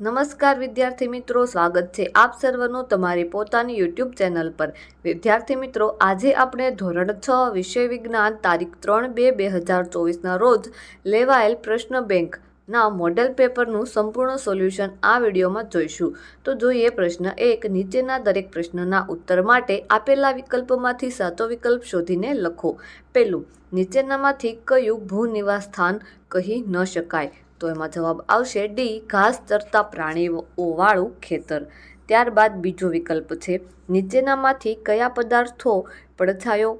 નમસ્કાર વિદ્યાર્થી મિત્રો, સ્વાગત છે આપ સર્વનું તમારી પોતાની યુટ્યુબ ચેનલ પર. વિદ્યાર્થી મિત્રો, આજે આપણે ધોરણ છ, વિષય વિજ્ઞાન, તારીખ ત્રણ બે બે હજાર ચોવીસના રોજ લેવાયેલ પ્રશ્ન બેંકના મોડેલ પેપરનું સંપૂર્ણ સોલ્યુશન આ વિડીયોમાં જોઈશું. તો જોઈએ પ્રશ્ન એક, નીચેના દરેક પ્રશ્નના ઉત્તર માટે આપેલા વિકલ્પોમાંથી સાચો વિકલ્પ શોધીને લખો. પહેલું, નીચેનામાંથી કયું ભૂનિવાસ સ્થાન કહી ન શકાય. તો એમાં જવાબ આવશે ડી, ઘાસ ચરતા પ્રાણીઓવાળું ખેતર. ત્યારબાદ બીજો વિકલ્પ છે, નીચેનામાંથી કયા પદાર્થો પડછાયો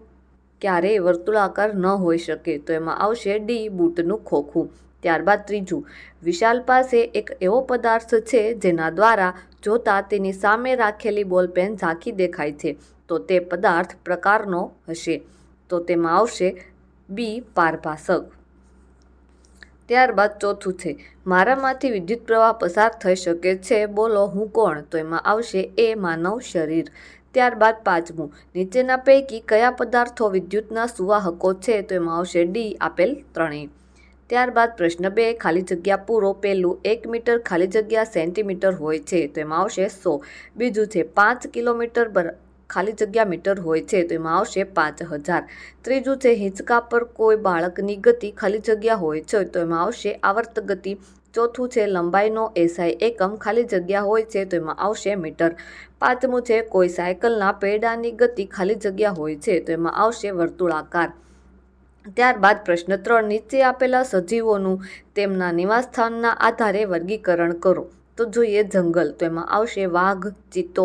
ક્યારેય વર્તુળાકાર ન હોઈ શકે? તો એમાં આવશે ડી, બૂટનું ખોખું. ત્યારબાદ ત્રીજું, વિશાલ પાસે એક એવો પદાર્થ છે જેના દ્વારા જોતા તેની સામે રાખેલી બોલપેન ઝાંખી દેખાય છે. તો તે પદાર્થ પ્રકારનો હશે. તો તેમાં આવશે બી, પારભાસક. ત્યારબાદ ચોથું છે, મારામાંથી વિદ્યુત પ્રવાહ પસાર થઈ શકે છે, બોલો હું કોણ? તો એમાં આવશે એ માનવ શરીર. ત્યારબાદ પાંચમું, નીચેના પૈકી કયા પદાર્થો વિદ્યુતના સુવાહકો છે? તો એમાં આવશે ડી, આપેલ ત્રણેય. ત્યારબાદ પ્રશ્ન બે, ખાલી જગ્યા પૂરો પહેલું એક મીટર ખાલી જગ્યા સેન્ટીમીટર હોય છે, તો એમાં આવશે સો. બીજું છે, પાંચ કિલોમીટર ખાલી જગ્યા મીટર હોય છે, તો એમાં આવશે પાંચ હજાર. ત્રીજું છે, હિંચકા પર કોઈ બાળકની ગતિ ખાલી જગ્યા હોય છે, તો એમાં આવશે આવર્ત ગતિ. ચોથું છે, લંબાઈનો એસઆઈ એકમ ખાલી જગ્યા હોય છે, તો એમાં આવશે મીટર. પાંચમું છે, કોઈ સાયકલના પૈડાની ગતિ ખાલી જગ્યા હોય છે, તો એમાં આવશે વર્તુળાકાર. ત્યારબાદ પ્રશ્ન ત્રણ, નીચે આપેલા સજીવોનું તેમના નિવાસસ્થાનના આધારે વર્ગીકરણ કરો. તો જોઈએ જંગલ, તો એમાં આવશે વાઘ, ચિત્તો,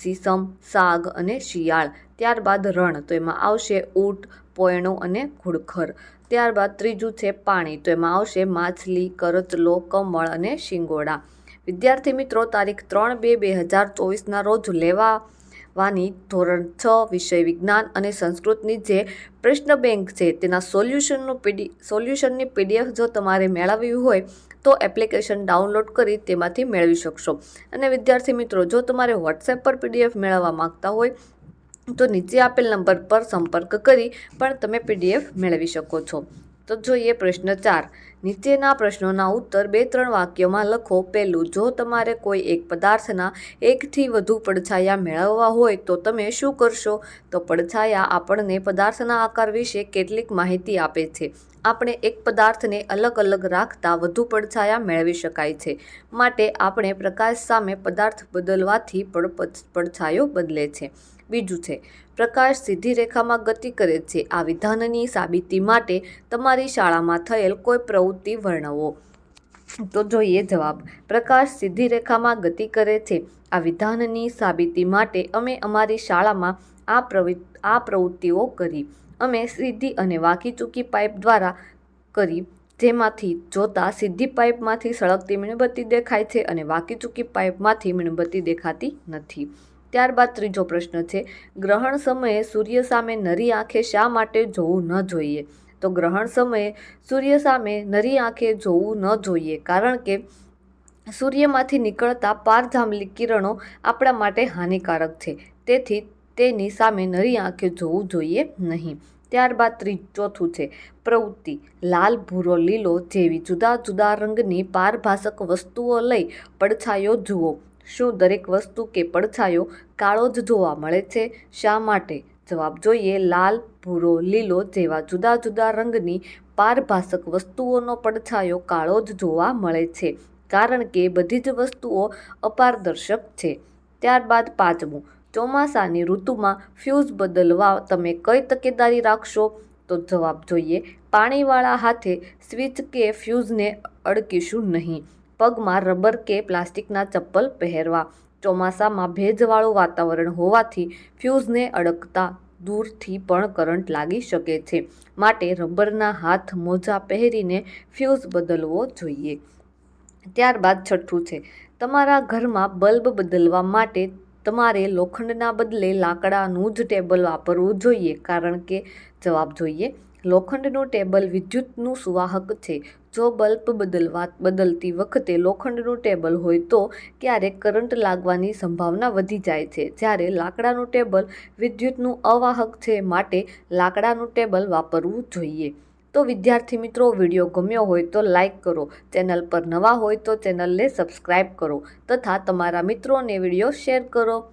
સીસમ, સાગ અને શિયાળ. ત્યારબાદ રણ, તો એમાં આવશે ઊંટ, પોયણું અને ઘુડખર. ત્યારબાદ ત્રીજું છે પાણી, તો એમાં આવશે માછલી, કરચલો, કમળ અને શિંગોડા. વિદ્યાર્થી મિત્રો, તારીખ ત્રણ બે બે હજાર ચોવીસના રોજ લેવા વાની ધોરણ છ, વિષય વિજ્ઞાન અને સંસ્કૃતની જે પ્રશ્ન બેંક છે, તેના સોલ્યુશનનું પીડી, સોલ્યુશનની પીડીએફ જો તમારે મેળવવી હોય તો એપ્લિકેશન ડાઉનલોડ કરી તેમાંથી મેળવી શકશો. અને વિદ્યાર્થી મિત્રો, જો તમારે વોટ્સએપ પર પીડીએફ મેળવવા માગતા હોય, તો નીચે આપેલ નંબર પર સંપર્ક કરી પણ તમે પીડીએફ મેળવી શકો છો. તો જોઈએ પ્રશ્ન ચાર. નીચેના પ્રશ્નોના ઉત્તર બે ત્રણ વાક્યોમાં લખો. પહેલું, જો તમારે કોઈ એક પદાર્થના એકથી વધુ પડછાયા મેળવવા હોય તો તમે શું કરશો? તો પડછાયા આપણને પદાર્થના આકાર વિશે કેટલીક માહિતી આપે છે. આપણે એક પદાર્થને અલગ અલગ રાખતા વધુ પડછાયા મેળવી શકાય છે. માટે આપણે પ્રકાશ સામે પદાર્થ બદલવાથી પડછાયો બદલે છે. બીજું છે. પ્રકાશ સીધી રેખામાં ગતિ કરે છે. આ વિધાનની સાબિતી માટે તમારી શાળામાં થયેલ કોઈ પ્રવૃત્તિ વર્ણવો. તો જોઈએ જવાબ. પ્રકાશ સીધી રેખામાં ગતિ કરે છે. આ વિધાનની સાબિતી માટે અમે અમારી શાળામાં આ પ્રવૃ, આ પ્રવૃત્તિઓ કરી. અમે સીધી અને વાકી ચૂકી પાઇપ દ્વારા કરી, જેમાંથી જોતા સીધી પાઇપમાંથી સળગતી મીણબત્તી દેખાય છે અને વાકી ચૂકી પાઇપમાંથી મીણબત્તી દેખાતી નથી. ત્યારબાદ ત્રીજો પ્રશ્ન છે, ગ્રહણ સમયે સૂર્ય સામે નરી આંખે શા માટે જોવું ન જોઈએ? તો ગ્રહણ સમયે સૂર્ય સામે નરી આંખે જોવું ન જોઈએ, કારણ કે સૂર્યમાંથી નીકળતા પારધામલી કિરણો આપણા માટે હાનિકારક છે. તેથી તેની સામે નરી આંખે જોવું જોઈએ નહીં. ત્યારબાદ ત્રીજ, ચોથું છે, પ્રવૃત્તિ. લાલ, ભૂરો, લીલો જેવી જુદા જુદા રંગની પારભાષક વસ્તુઓ લઈ પડછાયો જુઓ. શું દરેક વસ્તુ કે પડછાયો કાળો જ જોવા મળે છે? શા માટે? જવાબ જોઈએ લાલ, ભૂરો, લીલો જેવા જુદા જુદા રંગની પારભાષક વસ્તુઓનો પડછાયો કાળો જ જોવા મળે છે, કારણ કે બધી જ વસ્તુઓ અપારદર્શક છે. ત્યારબાદ પાંચમું, ચોમાસાની ઋતુમાં ફ્યુઝ બદલવા તમે કઈ તકેદારી રાખશો? તો જવાબ જોઈએ પાણીવાળા હાથે સ્વિચ કે ફ્યુઝને અડકીશું નહીં. પગમાં રબર કે પ્લાસ્ટિકના ચપ્પલ પહેરવા. ચોમાસામાં ભેજવાળું વાતાવરણ હોવાથી ફ્યુઝને અડકતા દૂરથી પણ કરંટ લાગી શકે છે. માટે રબરના હાથ મોજા પહેરીને ફ્યુઝ બદલવો જોઈએ. ત્યારબાદ છઠ્ઠું છે, તમારા ઘરમાં બલ્બ બદલવા માટે તમારે લોખંડના બદલે લાકડાનું જ ટેબલ વાપરવું જોઈએ. કારણ કે, જવાબ જોઈએ લોખંડનું ટેબલ વિદ્યુતનું સુવાહક છે. જો બલ્બ બદલવા બદલતી વખતે લોખંડનું ટેબલ હોય તો ક્યારેક કરંટ લાગવાની સંભાવના વધી જાય છે. જ્યારે લાકડાનું ટેબલ વિદ્યુતનું અવાહક છે માટે લાકડાનું ટેબલ વાપરવું જોઈએ. તો વિદ્યાર્થી મિત્રો, વીડિયો ગમ્યો હોય તો લાઇક કરો. ચેનલ પર નવા હોય તો ચેનલને સબસ્ક્રાઈબ કરો. તથા તમારા મિત્રોને વીડિયો શેર કરો.